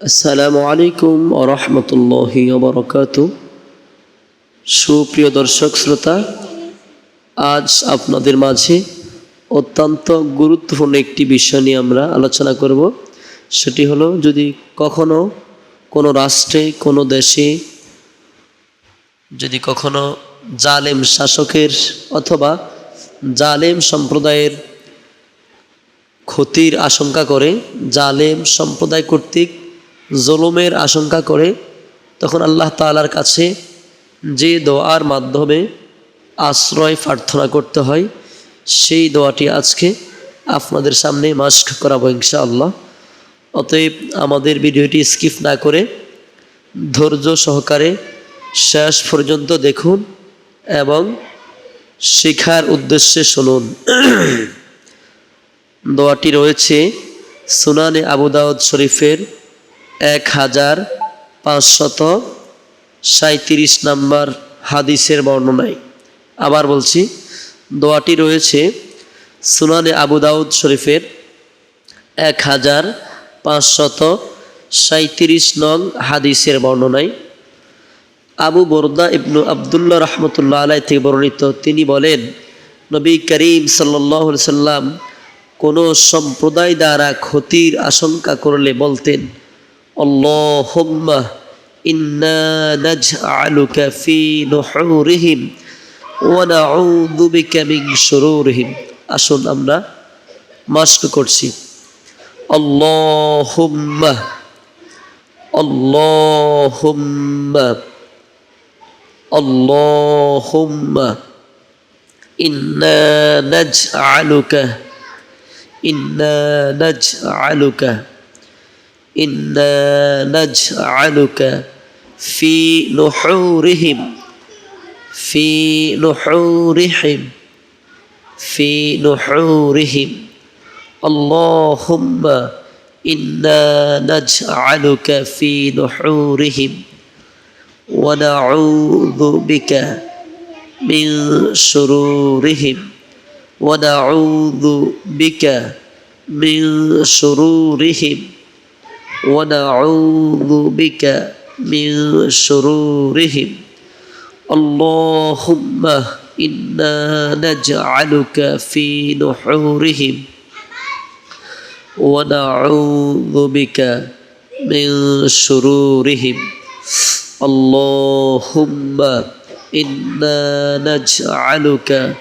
আসসালামু আলাইকুম রহমতুল্লাহি ওবরকাত সুপ্রিয় দর্শক, শ্রোতা, আজ আপনাদের মাঝে অত্যন্ত গুরুত্বপূর্ণ একটি বিষয় নিয়ে আমরা আলোচনা করব। সেটি হলো, যদি কখনো কোনো রাষ্ট্রে, কোনো দেশে, যদি কখনো জালেম শাসকের অথবা জালেম সম্প্রদায়ের ক্ষতির আশঙ্কা করে, জালেম সম্প্রদায় কর্তৃক জুলুমের আশঙ্কা করে, তখন আল্লাহ তালার কাছে যে দোয়ার মাধ্যমে আশ্রয় প্রার্থনা করতে হয়, সেই দোয়াটি আজকে আপনাদের সামনে মাস্ক করাবো ইনশাআল্লাহ। অতএব আমাদের ভিডিওটি স্কিপ না করে ধৈর্য সহকারে শেষ পর্যন্ত দেখুন এবং শেখার উদ্দেশ্যে শুনুন। দোয়াটি রয়েছে সুনানে আবু দাউদ শরীফের এক হাজার পাঁচশত সাঁত্রিশ নাম্বার হাদিসের বর্ণনায় আবার বলছি, দোয়াটি রয়েছে সুনানে আবু দাউদ শরীফের এক হাজার পাঁচশত সাঁত্রিশ নং হাদিসের বর্ণনায় আবু বরদা ইবনু আবদুল্লাহ রহমতুল্লাহ আলাই থেকে বর্ণিত, তিনি বলেন, নবী করিম সাল্লাহ সাল্লাম কোনো সম্প্রদায় দ্বারা ক্ষতির আশঙ্কা করলে বলতেন ইন্না নাজআলুকা ফি নুহুরিহিম ওয়া নাউযু বিকা মিন শুরুরিহিম আসুন আমরা মাস্ক করছি। আল্লাহুম্মা আল্লাহুম্মা আল্লাহুম্মা ইন্না নাজআলুকা ইন্না নাজআলুকা إنا نجعلك في نحورهم في نحورهم في نحورهم. اللهم إنا نجعلك في نحورهم ونعوذ بك من شرورهم ونعوذ بك من شرورهم. ونعوذ بك من شرورهم. اللهم إنا نجعلك في نحورهم. ونعوذ بك من شرورهم. اللهم إنا نجعلك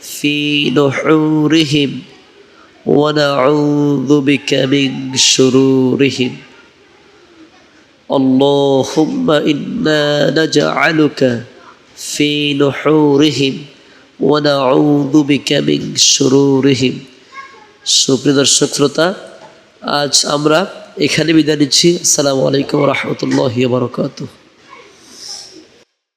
في نحورهم. ونعوذ بك من شرورهم اللهم إنا نجعلك في نحورهم ونعوذ بك من شرورهم সুপ্রিয় দর্শক শ্রোতা আজ আমরা এখানে বিদায় নিচ্ছি আসসালামু আলাইকুম রহমতুল্লাহ বারকাতুহ